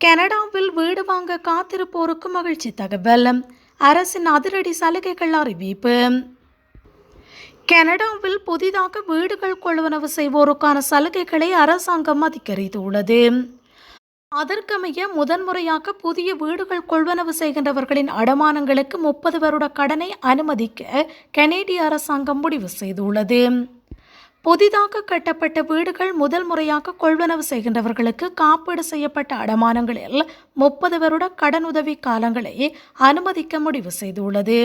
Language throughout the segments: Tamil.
கனடாவில் வீடு வாங்க காத்திருப்போருக்கு மகிழ்ச்சி தகவல். அரசின் அதிரடி சலுகைகள் அறிவிப்பு. கனடாவில் புதிதாக வீடுகள் கொள்வனவு செய்வோருக்கான சலுகைகளை அரசாங்கம் அதிகரித்துள்ளது. அதற்கமைய முதன்முறையாக புதிய வீடுகள் கொள்வனவு செய்கின்றவர்களின் அடமானங்களுக்கு முப்பது வருட கடனை அனுமதிக்க கனேடிய அரசாங்கம் முடிவு செய்துள்ளது. புதிதாக கட்டப்பட்ட வீடுகள் முதல் முறையாக கொள்வனவு செய்கின்றவர்களுக்கு காப்பீடு செய்யப்பட்ட அடமானங்களில் முப்பது வருட கடனுதவி காலங்களை அனுமதிக்க முடிவு செய்துள்ளது.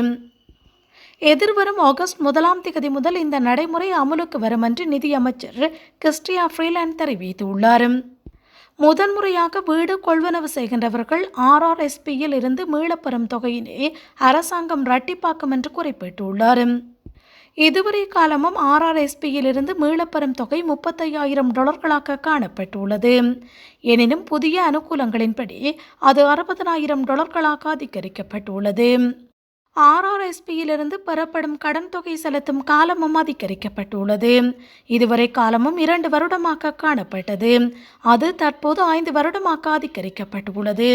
எதிர்வரும் ஆகஸ்ட் முதலாம் தேதி முதல் இந்த நடைமுறை அமலுக்கு வரும் என்று நிதியமைச்சர் கிறிஸ்டியா ஃப்ரீலாண்ட் தெரிவித்துள்ளார். முதன்முறையாக வீடு கொள்வனவு செய்கின்றவர்கள் ஆர்ஆர்எஸ்பியில் இருந்து மீளப்பெறும் தொகையினை அரசாங்கம் இரட்டிப்பாக்கும் என்று குறிப்பிட்டுள்ளார். இதுவரை காலமும் ஆர்ஆர்எஸ்பியில் இருந்து மீளப்பெறும் தொகை முப்பத்தையாயிரம் டாலர்களாக காணப்பட்டுள்ளது. எனினும் புதிய அனுகூலங்களின்படி அது அறுபதனாயிரம் டாலர்களாக அதிகரிக்கப்பட்டுள்ளது. ஆர்ஆர்எஸ்பியிலிருந்து பெறப்படும் கடன் தொகை செலுத்தும் காலமும் அதிகரிக்கப்பட்டுள்ளது. இதுவரை காலமும் இரண்டு வருடமாக காணப்பட்டது. அது தற்போது ஐந்து வருடமாக அதிகரிக்கப்பட்டுள்ளது.